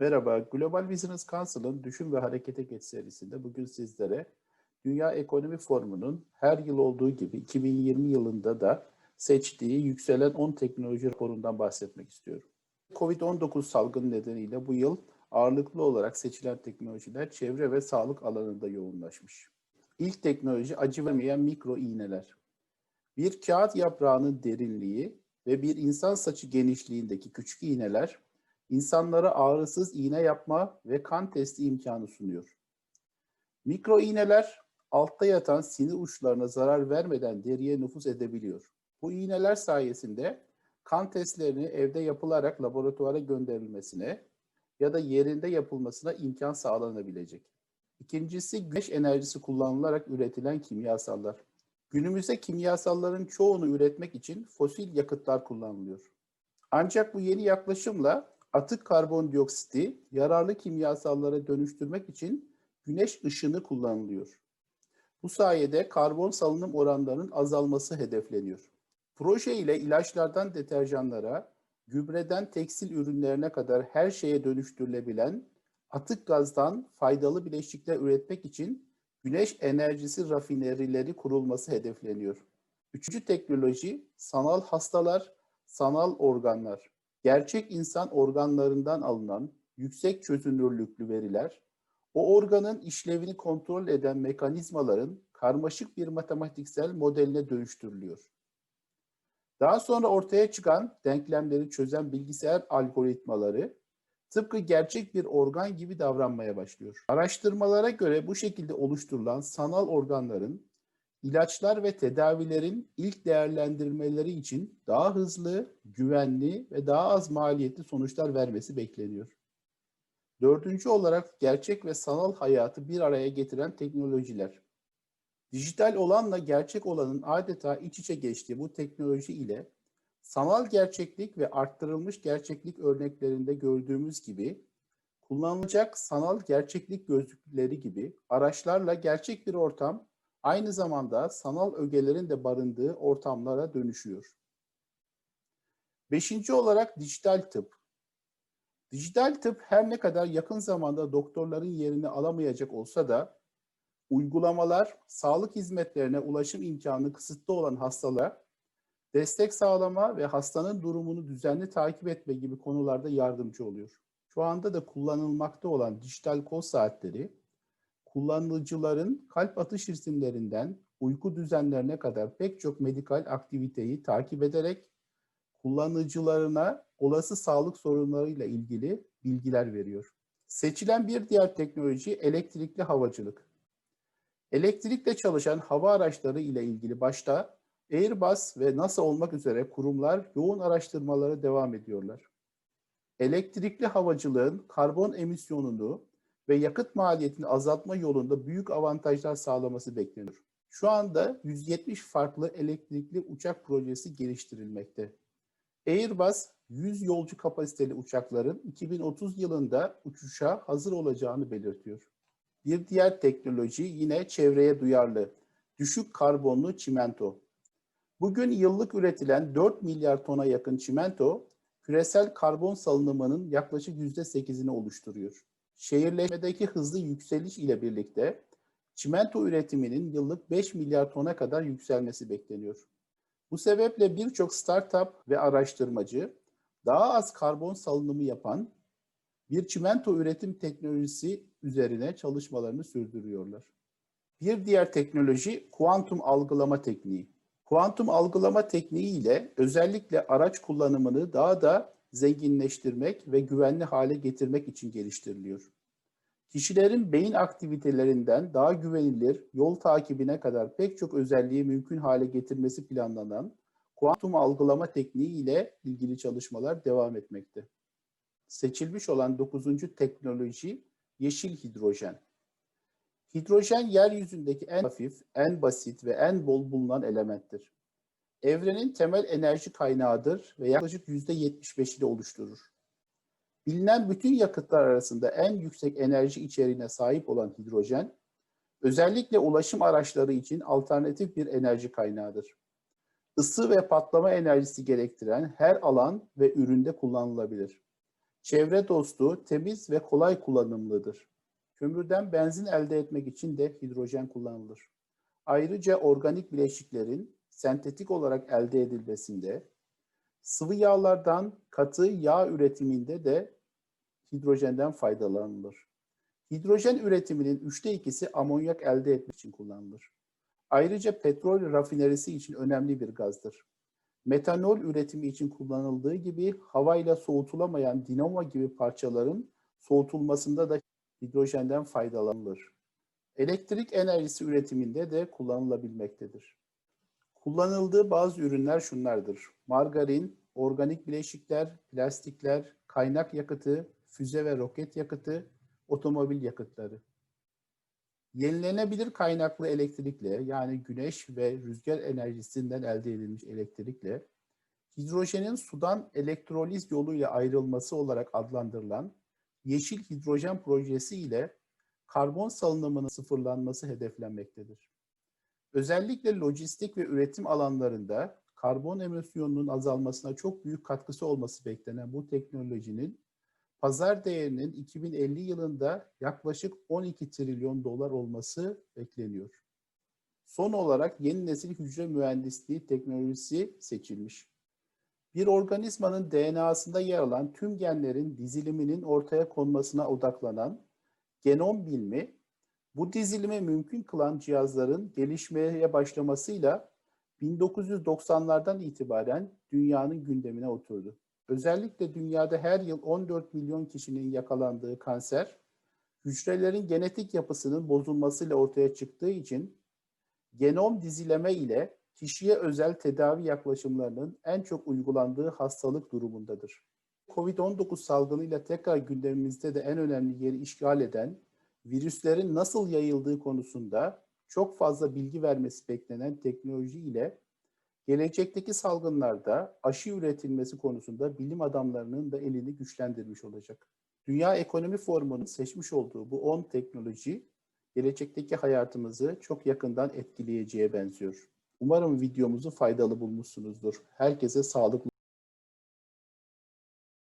Merhaba, Global Business Council'ın Düşün ve Harekete Geç serisinde bugün sizlere Dünya Ekonomi Forumu'nun her yıl olduğu gibi 2020 yılında da seçtiği yükselen 10 teknoloji raporundan bahsetmek istiyorum. Covid-19 salgını nedeniyle bu yıl ağırlıklı olarak seçilen teknolojiler çevre ve sağlık alanında yoğunlaşmış. İlk teknoloji acı vermeyen mikro iğneler. Bir kağıt yaprağının derinliği ve bir insan saçı genişliğindeki küçük iğneler insanlara ağrısız iğne yapma ve kan testi imkanı sunuyor. Mikro iğneler altta yatan sinir uçlarına zarar vermeden deriye nüfuz edebiliyor. Bu iğneler sayesinde kan testlerini evde yapılarak laboratuvara gönderilmesine ya da yerinde yapılmasına imkan sağlanabilecek. İkincisi güneş enerjisi kullanılarak üretilen kimyasallar. Günümüzde kimyasalların çoğunu üretmek için fosil yakıtlar kullanılıyor. Ancak bu yeni yaklaşımla atık karbondioksiti yararlı kimyasallara dönüştürmek için güneş ışını kullanılıyor. Bu sayede karbon salınım oranlarının azalması hedefleniyor. Proje ile ilaçlardan deterjanlara, gübreden tekstil ürünlerine kadar her şeye dönüştürülebilen atık gazdan faydalı bileşikler üretmek için güneş enerjisi rafinerileri kurulması hedefleniyor. Üçüncü teknoloji sanal hastalar, sanal organlar. Gerçek insan organlarından alınan yüksek çözünürlüklü veriler, o organın işlevini kontrol eden mekanizmaların karmaşık bir matematiksel modeline dönüştürülüyor. Daha sonra ortaya çıkan denklemleri çözen bilgisayar algoritmaları tıpkı gerçek bir organ gibi davranmaya başlıyor. Araştırmalara göre bu şekilde oluşturulan sanal organların ilaçlar ve tedavilerin ilk değerlendirmeleri için daha hızlı, güvenli ve daha az maliyetli sonuçlar vermesi bekleniyor. Dördüncü olarak gerçek ve sanal hayatı bir araya getiren teknolojiler. Dijital olanla gerçek olanın adeta iç içe geçtiği bu teknoloji ile sanal gerçeklik ve arttırılmış gerçeklik örneklerinde gördüğümüz gibi kullanılacak sanal gerçeklik gözlükleri gibi araçlarla gerçek bir ortam aynı zamanda sanal ögelerin de barındığı ortamlara dönüşüyor. Beşinci olarak dijital tıp. Dijital tıp her ne kadar yakın zamanda doktorların yerini alamayacak olsa da uygulamalar sağlık hizmetlerine ulaşım imkanı kısıtlı olan hastalara destek sağlama ve hastanın durumunu düzenli takip etme gibi konularda yardımcı oluyor. Şu anda da kullanılmakta olan dijital kol saatleri kullanıcıların kalp atış ritimlerinden uyku düzenlerine kadar pek çok medikal aktiviteyi takip ederek kullanıcılarına olası sağlık sorunlarıyla ilgili bilgiler veriyor. Seçilen bir diğer teknoloji elektrikli havacılık. Elektrikle çalışan hava araçları ile ilgili başta Airbus ve NASA olmak üzere kurumlar yoğun araştırmalara devam ediyorlar. Elektrikli havacılığın karbon emisyonunu ve yakıt maliyetini azaltma yolunda büyük avantajlar sağlaması bekleniyor. Şu anda 170 farklı elektrikli uçak projesi geliştirilmekte. Airbus 100 yolcu kapasiteli uçakların 2030 yılında uçuşa hazır olacağını belirtiyor. Bir diğer teknoloji yine çevreye duyarlı, düşük karbonlu çimento. Bugün yıllık üretilen 4 milyar tona yakın çimento, küresel karbon salınımının yaklaşık %8'ini oluşturuyor. Şehirleşmedeki hızlı yükseliş ile birlikte çimento üretiminin yıllık 5 milyar tona kadar yükselmesi bekleniyor. Bu sebeple birçok startup ve araştırmacı daha az karbon salınımı yapan bir çimento üretim teknolojisi üzerine çalışmalarını sürdürüyorlar. Bir diğer teknoloji kuantum algılama tekniği. Kuantum algılama tekniği ile özellikle araç kullanımını daha da zenginleştirmek ve güvenli hale getirmek için geliştiriliyor. Kişilerin beyin aktivitelerinden daha güvenilir yol takibine kadar pek çok özelliği mümkün hale getirmesi planlanan kuantum algılama tekniği ile ilgili çalışmalar devam etmekte. Seçilmiş olan dokuzuncu teknoloji yeşil hidrojen. Hidrojen yeryüzündeki en hafif, en basit ve en bol bulunan elementtir. Evrenin temel enerji kaynağıdır ve yaklaşık %75'ini oluşturur. Bilinen bütün yakıtlar arasında en yüksek enerji içeriğine sahip olan hidrojen, özellikle ulaşım araçları için alternatif bir enerji kaynağıdır. Isı ve patlama enerjisi gerektiren her alan ve üründe kullanılabilir. Çevre dostu, temiz ve kolay kullanımlıdır. Kömürden benzin elde etmek için de hidrojen kullanılır. Ayrıca organik bileşiklerin sentetik olarak elde edilmesinde, sıvı yağlardan katı yağ üretiminde de hidrojenden faydalanılır. Hidrojen üretiminin üçte ikisi amonyak elde etmek için kullanılır. Ayrıca petrol rafinerisi için önemli bir gazdır. Metanol üretimi için kullanıldığı gibi havayla soğutulamayan dinamo gibi parçaların soğutulmasında da hidrojenden faydalanılır. Elektrik enerjisi üretiminde de kullanılabilmektedir. Kullanıldığı bazı ürünler şunlardır. Margarin, organik bileşikler, plastikler, kaynak yakıtı, füze ve roket yakıtı, otomobil yakıtları. Yenilenebilir kaynaklı elektrikle yani güneş ve rüzgar enerjisinden elde edilmiş elektrikle hidrojenin sudan elektroliz yoluyla ayrılması olarak adlandırılan Yeşil Hidrojen Projesi ile karbon salınımının sıfırlanması hedeflenmektedir. Özellikle lojistik ve üretim alanlarında karbon emisyonunun azalmasına çok büyük katkısı olması beklenen bu teknolojinin pazar değerinin 2050 yılında yaklaşık 12 trilyon dolar olması bekleniyor. Son olarak yeni nesil hücre mühendisliği teknolojisi seçilmiş. Bir organizmanın DNA'sında yer alan tüm genlerin diziliminin ortaya konmasına odaklanan genom bilimi, bu dizilimi mümkün kılan cihazların gelişmeye başlamasıyla 1990'lardan itibaren dünyanın gündemine oturdu. Özellikle dünyada her yıl 14 milyon kişinin yakalandığı kanser, hücrelerin genetik yapısının bozulmasıyla ortaya çıktığı için genom dizileme ile kişiye özel tedavi yaklaşımlarının en çok uygulandığı hastalık durumundadır. Covid-19 salgınıyla tekrar gündemimizde de en önemli yeri işgal eden virüslerin nasıl yayıldığı konusunda çok fazla bilgi vermesi beklenen teknoloji ile gelecekteki salgınlarda aşı üretilmesi konusunda bilim adamlarının da elini güçlendirmiş olacak. Dünya Ekonomi Forumu'nun seçmiş olduğu bu 10 teknoloji gelecekteki hayatımızı çok yakından etkileyeceğe benziyor. Umarım videomuzu faydalı bulmuşsunuzdur. Herkese sağlıklı